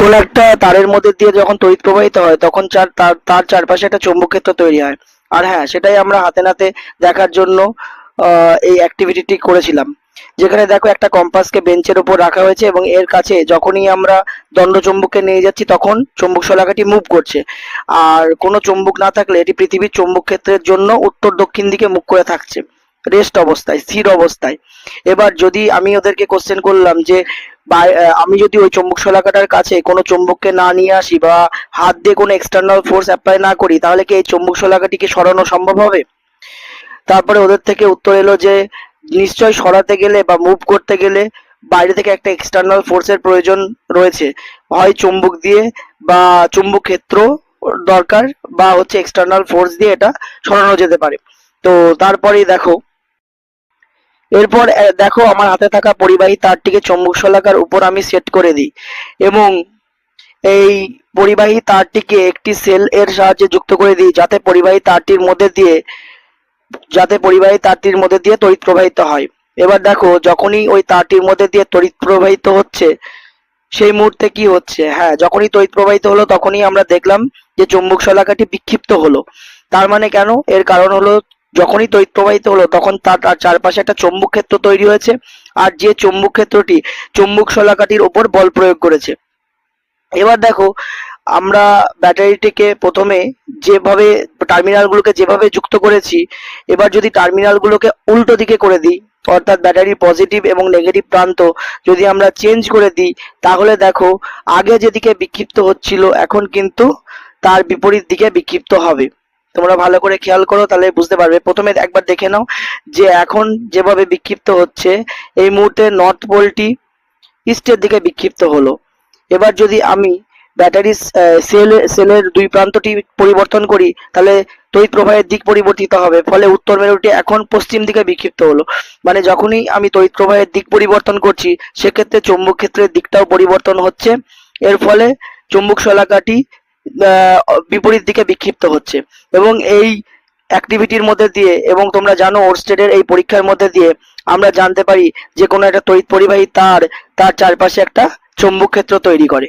কোন একটা তারের মধ্যে দিয়ে যখন তড়িৎ প্রবাহিত হয়, তখন চার, তার তার চারপাশে একটা চৌম্বক ক্ষেত্র তৈরি হয়। আর হ্যাঁ সেটাই আমরা হাতে নাতে দেখার জন্য এই অ্যাক্টিভিটিটি করেছিলাম। যেখানে দেখো একটা কম্পাসকে বেঞ্চের উপর রাখা হয়েছে এবং এর কাছে যখনই আমরা দণ্ড চুম্বককে নিয়ে যাচ্ছি, তখন চুম্বক শলাকাটি মুভ করছে। আর কোনো চুম্বক না থাকলে এটি পৃথিবীর চুম্বক ক্ষেত্রের জন্য উত্তর দক্ষিণ দিকে মুখ করে থাকছে। রেস্ট অবস্থায়, স্থির অবস্থায়। এবার যদি আমি ওদেরকে কোশ্চেন করলাম যে আহ, আমি যদি ওই চুম্বক শলাকাটার কাছে কোনো চুম্বককে না নিয়ে আসি বা হাত দিয়ে কোনো এক্সটার্নাল ফোর্স অ্যাপ্লাই না করি তাহলে কি এই চুম্বক শলাকাটিকে সরানো সম্ভব হবে? তারপরে ওদের থেকে উত্তর এলো যে নিশ্চয় সরাতে গেলে বা মুভ করতে গেলে বাইরে থেকে একটা এক্সটার্নাল ফোর্সের প্রয়োজন রয়েছে। হয় চুম্বক দিয়ে বা চুম্বক ক্ষেত্র দরকার বা হচ্ছে এক্সটার্নাল ফোর্স দিয়ে এটা সরানো যেতে পারে। তো তারপরেই দেখো এরপর দেখো আমার হাতে থাকা পরিবাহী তারটিকে চুম্বক শলাকার উপর আমি সেট করে দিই এবং এই পরিবাহী তারটিকে একটি সেল এর সাহায্যে যুক্ত করে দিই যাতে পরিবাহী তারটির মধ্যে দিয়ে, যাতে পরিবাহী তারটির মধ্যে দিয়ে তড়িৎ প্রবাহিত হয়। এবার দেখো, যখনই ওই তারটির মধ্যে দিয়ে তড়িৎ প্রবাহিত হচ্ছে, সেই মুহূর্তে কি হচ্ছে? হ্যাঁ যখনই তড়িৎ প্রবাহিত হলো তখনই আমরা দেখলাম যে চুম্বক শলাকাটি বিক্ষিপ্ত হলো। তার মানে কেন? এর কারণ হলো যখনই তড়িৎ প্রবাহিত হলো, তখন তার চারপাশে একটা চুম্বক ক্ষেত্র তৈরি হয়েছে। আর যে চুম্বক ক্ষেত্রটি চুম্বক শলাকাটির ওপর বল প্রয়োগ করেছে। এবার দেখো, আমরা ব্যাটারিটিকে প্রথমে যেভাবে টার্মিনালগুলোকে যেভাবে যুক্ত করেছি, এবার যদি টার্মিনালগুলোকে উল্টো দিকে করে দিই, অর্থাৎ ব্যাটারির পজিটিভ এবং নেগেটিভ প্রান্ত যদি আমরা চেঞ্জ করে দিই, তাহলে দেখো, আগে যেদিকে বিক্ষিপ্ত হচ্ছিল, এখন কিন্তু তার বিপরীত দিকে বিক্ষিপ্ত হবে। তোমরা ভালো করে খেয়াল করো, তাহলে বুঝতে পারবে। প্রথমে একবার দেখে নাও যে এখন যেভাবে বিক্ষিপ্ত হচ্ছে, এই মুহূর্তে নর্থ পোলটি ইস্টের দিকে বিক্ষিপ্ত হলো। এবার যদি আমি ব্যাটারি সেল সেলের দুই প্রান্তটি পরিবর্তন করি, তাহলে তড়িৎ প্রবাহের দিক পরিবর্তিত হবে। ফলে উত্তর মেরুটি এখন পশ্চিম দিকে বিক্ষিপ্ত হলো। মানে যখনই আমি তড়িৎ প্রবাহের দিক পরিবর্তন করছি, সেক্ষেত্রে চৌম্বক ক্ষেত্রের দিকটাও পরিবর্তন হচ্ছে। এর ফলে চুম্বক শলাকাটি বিপরীত দিকে বিক্ষিপ্ত হচ্ছে। এবং এই অ্যাক্টিভিটির মধ্যে দিয়ে এবং তোমরা জানো ওর ওরস্টেডের এই পরীক্ষার মধ্যে দিয়ে আমরা জানতে পারি যে কোনো একটা তড়িৎ পরিবাহী তার তার চারপাশে একটা চৌম্বক ক্ষেত্র তৈরি করে।